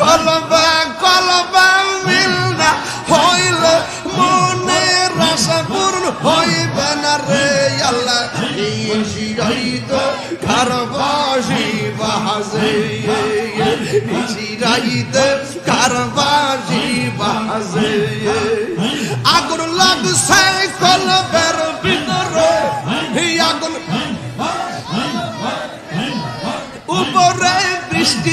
কলবা কলবা মিল না হইলে মনের আশা পূর্ণ হইবে না রে আল্লাহ। এই শিরাইত কারবাসি বাজে? শিরাইত কারবাসি বাজে? আগুন লাগছে কলবের ভিতরে। আগুন উপরে বৃষ্টি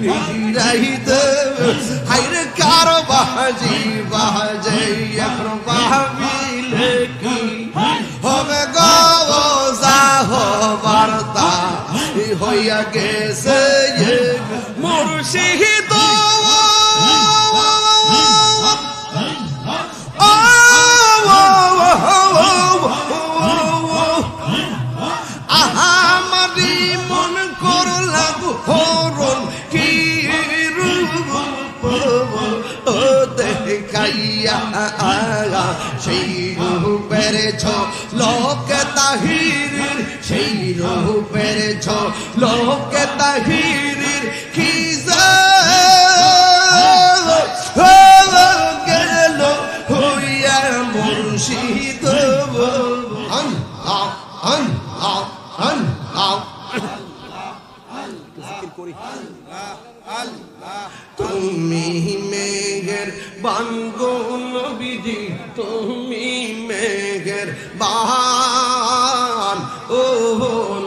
নিশিরাইতে হাইরে কারবাজি বাজে এখন বাহিলে কি হবে গো যা হবারতা হইয়া গেছে মুর্শিদ ও দেখাইয়া সেই রূপের ছ লোক তাহির সেই রূপের ছ লোক তাহির কি মুর্শিদ আন আন আও আন আও তুমি মেঘের নবীজি, তুমি মেঘের বান ও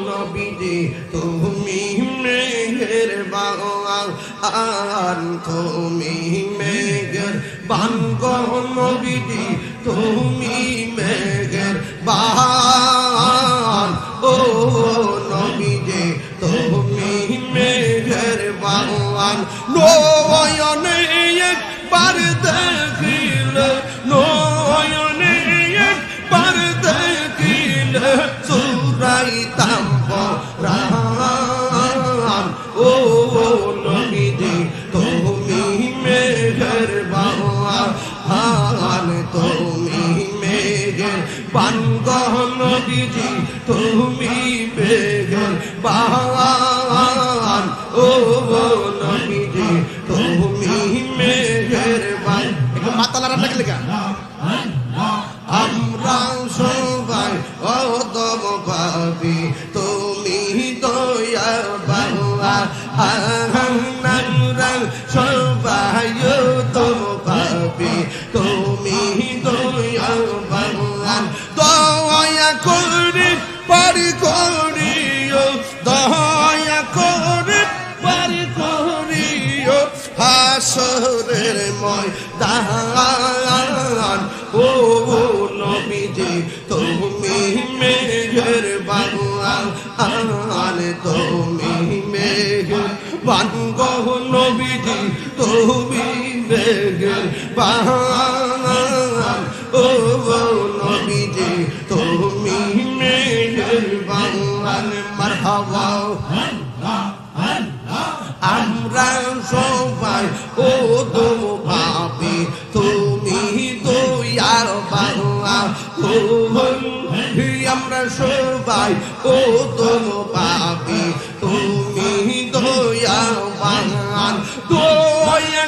নবীজি, তুমি মেঘের বান তুমি মেঘের বানগো নবীজি, তুমি মেঘের বান বান নয়নে একবার দেখিলে, নয়নে একবার দেখিলে সুরাইতাম ও নবীজি, তুমি মেঘের বান তুমি মেঘের বান গহ নবীজি, তুমি মেঘের বান ও তুমি মেঘের বান একটু মাতালার আপনাকে লেখা আমরা সবাই অদম পাবি তুমি দয়া বাবা আমরা সবাই অদম পাবি তুমি দয়া বাবা দয়া করে পারি করিও দয়া হাসরের ময়দান। ও নবীজি, তুমি মেঘের বাগান তুমি মেঘের বান গহ নবীজি, তুমি মেঘের বাগান ও নবীজি, তুমি মেঘের বাগান মারহাবা। আমরা আমায় ও তো ভাবি, তুমি দয়ার বাংলা ও আমরা সবাই ও তো ভাবি, তুমি দয়ার বাংলা দয়া